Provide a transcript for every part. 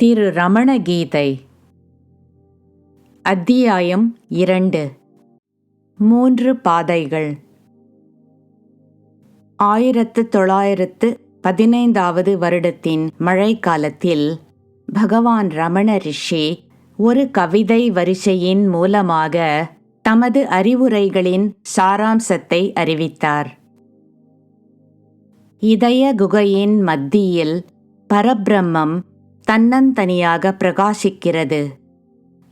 திரு ரமண கீதை அத்தியாயம் இரண்டு. மூன்று பாதைகள். ஆயிரத்து தொள்ளாயிரத்து பதினைந்தாவது வருடத்தின் மழைக்காலத்தில் பகவான் ரமண ரிஷி ஒரு கவிதை வரிசையின் மூலமாக தமது அறிவுரைகளின் சாராம்சத்தை அறிவித்தார். இதய குகையின் மத்தியில் பரபிரம்மம் தன்னந்தனியாக பிரகாசிக்கிறது.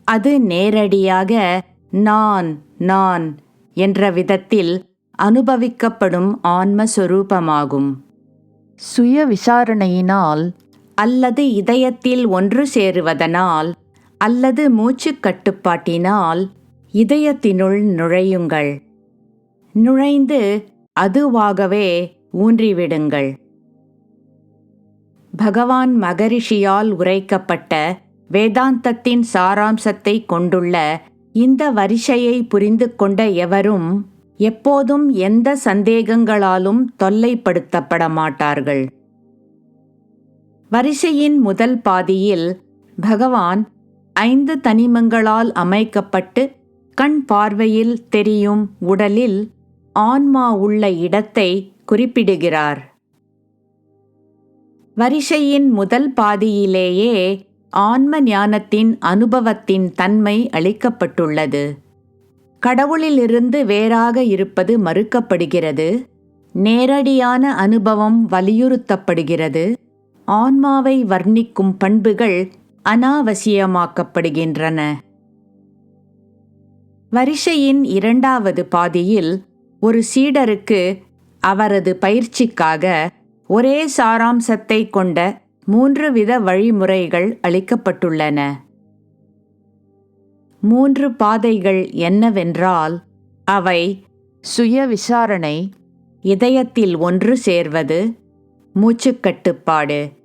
அது நேரடியாக நான் நான் என்ற விதத்தில் அனுபவிக்கப்படும் ஆன்மஸ்வரூபமாகும் சுய விசாரணையினால் அல்லது இதயத்தில் ஒன்று சேருவதனால் அல்லது மூச்சுக் கட்டுப்பாட்டினால் இதயத்தினுள் நுழையுங்கள். நுழைந்து அதுவாகவே ஊன்றிவிடுங்கள். பகவான் மகரிஷியால் உரைக்கப்பட்ட வேதாந்தத்தின் சாராம்சத்தை கொண்டுள்ள இந்த வரிசையை புரிந்து கொண்ட எவரும் எப்போதும் எந்த சந்தேகங்களாலும் தொல்லைப்படுத்தப்பட மாட்டார்கள் வரிசையின் முதல் பாதியில் பகவான் ஐந்து தனிமங்களால் அமைக்கப்பட்டு கண் பார்வையில் தெரியும் உடலில் ஆன்மா உள்ள இடத்தை குறிப்பிடுகிறார். வரிசையின் முதல் பாதியிலேயே ஆன்ம ஞானத்தின் அனுபவத்தின் தன்மை அளிக்கப்பட்டுள்ளது. கடவுளிலிருந்து வேறாக இருப்பது மறுக்கப்படுகிறது. நேரடியான அனுபவம் வலியுறுத்தப்படுகிறது. ஆன்மாவை வர்ணிக்கும் பண்புகள் அனாவசியமாக்கப்படுகின்றன. வரிசையின் இரண்டாவது பாதியில் ஒரு சீடருக்கு அவரது பயிற்சிக்காக ஒரே சாராம்சத்தை கொண்ட மூன்று வித வழிமுறைகள் அளிக்கப்பட்டுள்ளன. மூன்று பாதைகள் என்னவென்றால் அவை சுய விசாரணை இதயத்தில் ஒன்று சேர்வது மூச்சுக்கட்டுப்பாடு